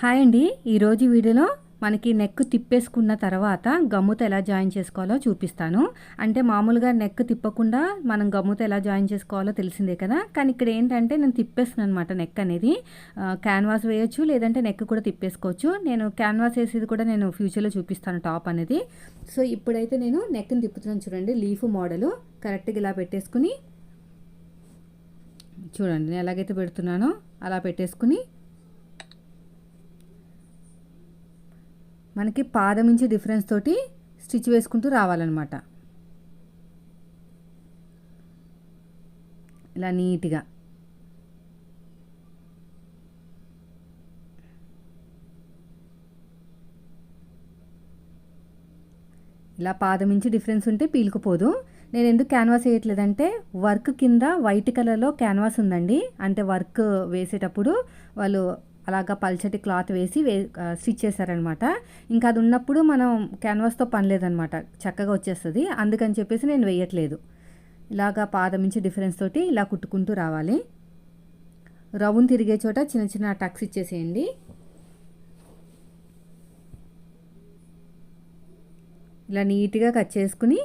Hi అండి. ఈరోజు వీడియోలో మనకి నెక్ తిప్పేసుకున్న తర్వాత గమ్ముతో ఎలా జాయిన్ చేసుకోవాలో చూపిస్తాను. అంటే మామూలుగా నెక్ తిప్పకుండా మనం గమ్ముతో ఎలా జాయిన్ చేసుకోవాలో తెలిసిందే కదా. కానీ ఇక్కడ ఏంటంటే నేను తిప్పేస్తున్నాను అనమాట నెక్ అనేది. క్యాన్వాస్ వేయొచ్చు లేదంటే నెక్ కూడా తిప్పేసుకోవచ్చు. నేను క్యాన్వాస్ వేసేది కూడా నేను ఫ్యూచర్లో చూపిస్తాను టాప్ అనేది. సో ఇప్పుడైతే నేను నెక్ని తిప్పుతున్నాను చూడండి. లీఫ్ మోడలు కరెక్ట్గా ఇలా పెట్టేసుకుని చూడండి. నేను ఎలాగైతే పెడుతున్నానో అలా పెట్టేసుకుని మనకి పాదం డిఫరెన్స్ తోటి స్టిచ్ వేసుకుంటూ రావాలన్నమాట. ఇలా నీట్గా. ఇలా పాదం నుంచి డిఫరెన్స్ ఉంటే పీలుకుపోదు. నేను ఎందుకు క్యాన్వాస్ వేయట్లేదంటే వర్క్ కింద వైట్ కలర్లో క్యాన్వాస్ ఉందండి. అంటే వర్క్ వేసేటప్పుడు వాళ్ళు అలాగా పల్చటి క్లాత్ వేసి వే స్టిచ్ చేశారనమాట ఇంకా అది ఉన్నప్పుడు మనం క్యాన్వాస్తో పని లేదనమాట చక్కగా వచ్చేస్తుంది. అందుకని చెప్పేసి నేను వేయట్లేదు. ఇలాగా పాదం నుంచి డిఫరెన్స్ తోటి ఇలా కుట్టుకుంటూ రావాలి. రౌండ్ తిరిగే చోట చిన్న చిన్న టక్స్ ఇచ్చేసేయండి. ఇలా నీట్గా కట్ చేసుకుని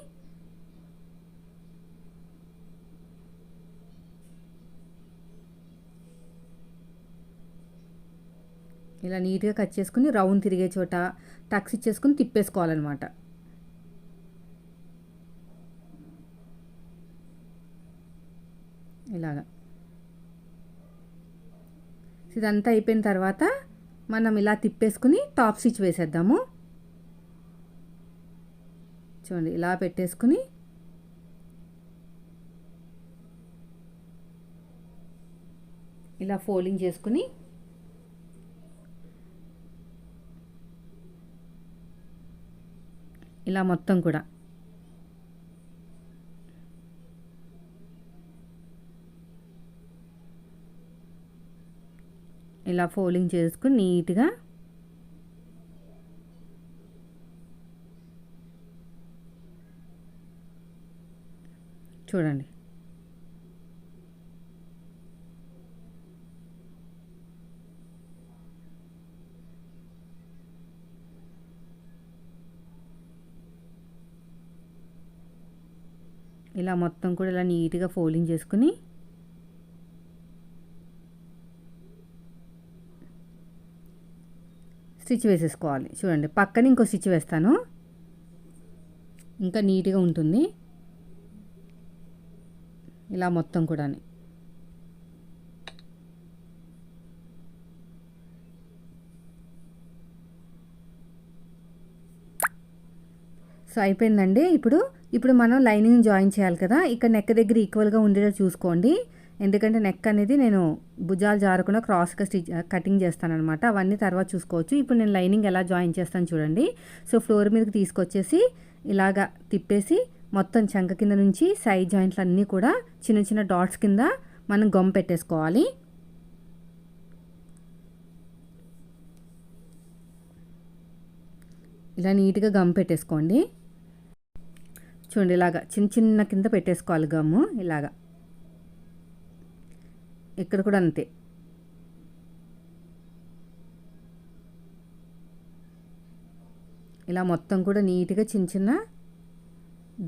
ఇలా నీట్గా కట్ చేసుకుని రౌండ్ తిరిగే చోట టక్స్ ఇచ్చేసుకుని తిప్పేసుకోవాలన్నమాట. ఇలాగా. ఇదంతా అయిపోయిన తర్వాత మనం ఇలా తిప్పేసుకుని టాప్ స్టిచ్ వేసేద్దాము. చూడండి ఇలా పెట్టేసుకుని ఇలా ఫోల్డింగ్ చేసుకుని ఇలా మొత్తం కూడా. ఇలా ఫోల్డింగ్ చేసుకుని నీట్గా చూడండి. ఇలా మొత్తం కూడా ఇలా నీట్గా ఫోల్డింగ్ చేసుకుని స్టిచ్ వేసేసుకోవాలి. చూడండి పక్కన ఇంకో స్టిచ్ వేస్తాను. ఇంకా నీట్గా ఉంటుంది. ఇలా మొత్తం కూడా సో అయిపోయిందండి. ఇప్పుడు ఇప్పుడు మనం లైనింగ్ జాయిన్ చేయాలి కదా. ఇక్కడ నెక్ దగ్గర ఈక్వల్గా ఉండేలా చూసుకోండి. ఎందుకంటే నెక్ అనేది నేను భుజాలు జారకుండా క్రాస్గా స్టిచ్ కటింగ్ చేస్తానమాట అవన్నీ తర్వాత చూసుకోవచ్చు. ఇప్పుడు నేను లైనింగ్ ఎలా జాయిన్ చేస్తాను చూడండి. సో ఫ్లోర్ మీదకి తీసుకొచ్చేసి ఇలాగా తిప్పేసి మొత్తం చంక కింద నుంచి సైడ్ జాయింట్లు అన్నీ కూడా చిన్న చిన్న డాట్స్ కింద మనం గమ్ పెట్టేసుకోవాలి. ఇలా నీట్గా గమ్ పెట్టేసుకోండి. చూడండి ఇలాగా చిన్న చిన్న కింద పెట్టేసుకోవాలి గమ్ము ఇలాగా. ఇక్కడ కూడా అంతే. ఇలా మొత్తం కూడా నీట్గా చిన్న చిన్న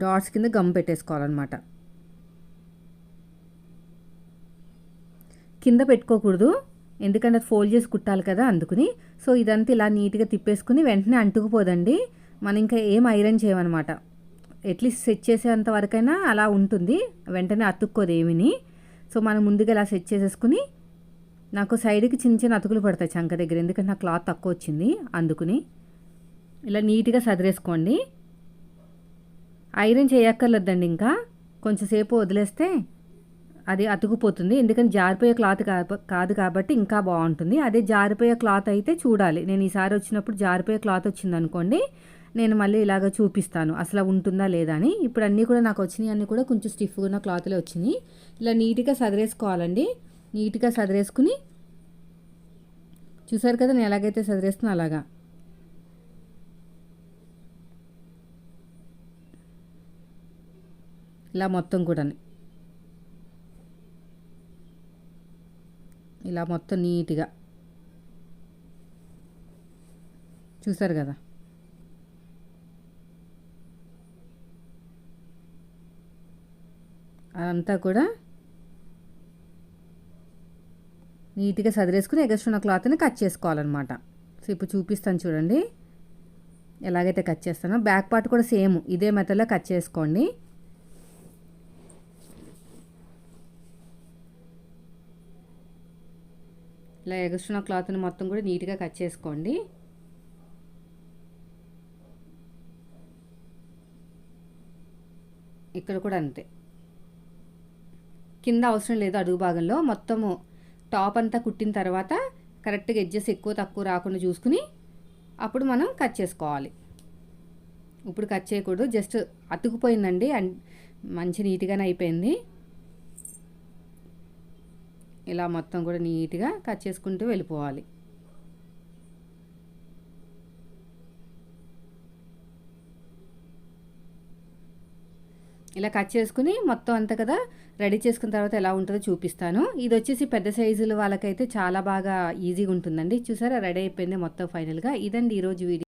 డాట్స్ కింద గమ్ పెట్టేసుకోవాలన్నమాట. కింద పెట్టుకోకూడదు ఎందుకంటే అది ఫోల్డ్ చేసి కుట్టాలి కదా అందుకుని. సో ఇదంతా ఇలా నీట్గా తిప్పేసుకుని వెంటనే అంటుకుపోదండి. మనం ఇంకా ఏం ఐరన్ చేయమన్నమాట. ఎట్లీస్ట్ సెట్ చేసేంత వరకైనా అలా ఉంటుంది. వెంటనే అతుక్కోదు ఏమిని. సో మనం ముందుగా ఇలా సెట్ చేసేసుకుని నాకు సైడ్కి చిన్న చిన్న అతుకులు పడతాయి చంక దగ్గర. ఎందుకంటే నా క్లాత్ తక్కువ వచ్చింది అందుకుని. ఇలా నీట్గా సదిరేసుకోండి. ఐరన్ చేయక్కర్లేదండి ఇంకా. కొంచెంసేపు వదిలేస్తే అది అతుకుపోతుంది. ఎందుకంటే జారిపోయే క్లాత్ కాదు కాబట్టి ఇంకా బాగుంటుంది. అదే జారిపోయే క్లాత్ అయితే చూడాలి. నేను ఈసారి వచ్చినప్పుడు జారిపోయే క్లాత్ వచ్చింది అనుకోండి నేను మళ్ళీ ఇలాగ చూపిస్తాను. అసలు ఉంటుందా లేదా అని. ఇప్పుడు అన్నీ కూడా నాకు వచ్చినాయి. అన్నీ కూడా కొంచెం స్టిఫ్గా ఉన్న క్లాత్లో వచ్చినాయి. ఇలా నీట్గా సదిరేసుకోవాలండి. నీట్గా సదిరేసుకుని చూసారు కదా నేను ఎలాగైతే సదిరేస్తున్నా అలాగా. ఇలా మొత్తం కూడా ఇలా మొత్తం నీట్గా. చూసారు కదా? అదంతా కూడా నీట్గా సదిరేసుకుని ఎగస్ట్రున్న క్లాత్ని కట్ చేసుకోవాలన్నమాట. సో ఇప్పుడు చూపిస్తాను చూడండి. ఎలాగైతే కట్ చేస్తానో బ్యాక్ పార్ట్ కూడా సేమ్ ఇదే మెథడ్లో కట్ చేసుకోండి. ఇలా ఎగస్ట్రున్న క్లాత్ని మొత్తం కూడా నీట్గా కట్ చేసుకోండి. ఇక్కడ కూడా అంతే. కింద అవసరం లేదు అడుగు భాగంలో. మొత్తము టాప్ అంతా కుట్టిన తర్వాత కరెక్ట్గా ఎడ్జెస్ ఎక్కువ తక్కువ రాకుండా చూసుకుని అప్పుడు మనం కట్ చేసుకోవాలి. ఇప్పుడు కట్ చేయకూడదు. జస్ట్ అతుకుపోయిందండి. అండ్ మంచి నీట్గానే అయిపోయింది. ఇలా మొత్తం కూడా నీట్గా కట్ చేసుకుంటూ వెళ్ళిపోవాలి. ఇలా కట్ చేసుకుని మొత్తం అంతా కదా రెడీ చేసుకున్న తర్వాత ఎలా ఉంటుందో చూపిస్తాను. ఇది వచ్చేసి పెద్ద సైజులు వాళ్ళకైతే చాలా బాగా ఈజీగా ఉంటుందండి. చూసారా? రెడీ అయిపోయింది మొత్తం ఫైనల్గా. ఇదండి ఈరోజు వీడియో.